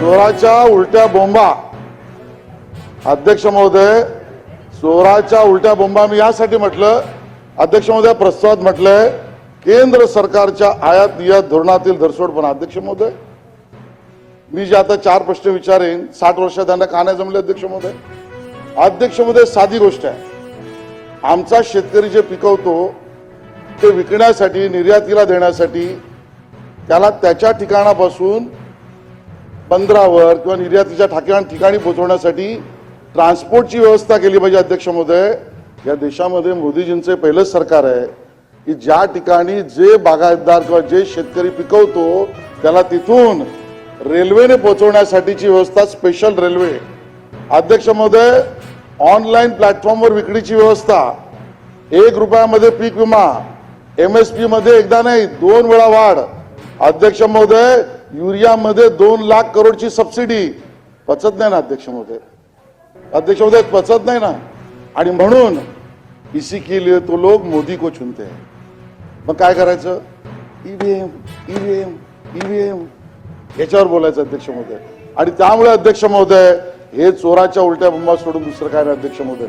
चोराच्या उलट्या बोंबा. अध्यक्ष महोदय चोराच्या उलट्या बोंबा मी यासाठी म्हटलं अध्यक्ष महोदय प्रस्तावात म्हटलंय केंद्र सरकारच्या आयात निर्यात धोरणातील धरसोडपणा अध्यक्ष महोदय. मी जे आता चार प्रश्न विचारेन साठ वर्षात त्यांना का नाही जमले अध्यक्ष महोदय? अध्यक्ष महोदय साधी गोष्ट आहे. आमचा शेतकरी जे पिकवतो ते विकण्यासाठी निर्यातीला देण्यासाठी त्याला त्याच्या ठिकाणापासून बंदरावर किंवा निर्यातीच्या ठाक्या ठिकाणी पोहोचवण्यासाठी ट्रान्सपोर्टची व्यवस्था केली पाहिजे अध्यक्ष महोदय. या देशामध्ये मोदीजींचे पहिलंच सरकार आहे की ज्या ठिकाणी जे बागायतदार किंवा जे शेतकरी पिकवतो त्याला तिथून रेल्वेने पोहोचवण्यासाठीची व्यवस्था स्पेशल रेल्वे. अध्यक्ष महोदय ऑनलाईन प्लॅटफॉर्मवर विक्रीची व्यवस्था एक रुपयामध्ये पीक विमा एम एसमध्ये एकदा नाही दोन वेळा वाढ. अध्यक्ष महोदय युरियामध्ये दोन लाख करोडची सबसिडी पचत नाही ना अध्यक्ष महोदय. अध्यक्ष महोदय पचत नाही ना. आणि म्हणून इसी के लिए तो लोग मोदी को चुनते हैं. मग काय करायचं? ईव्हीएम ईव्हीएम ईव्हीएम याच्यावर बोलायचं अध्यक्ष महोदय. आणि त्यामुळे अध्यक्ष महोदय हे चोराच्या उलट्या बंबा सोडून दुसरं काय नाही अध्यक्ष महोदय.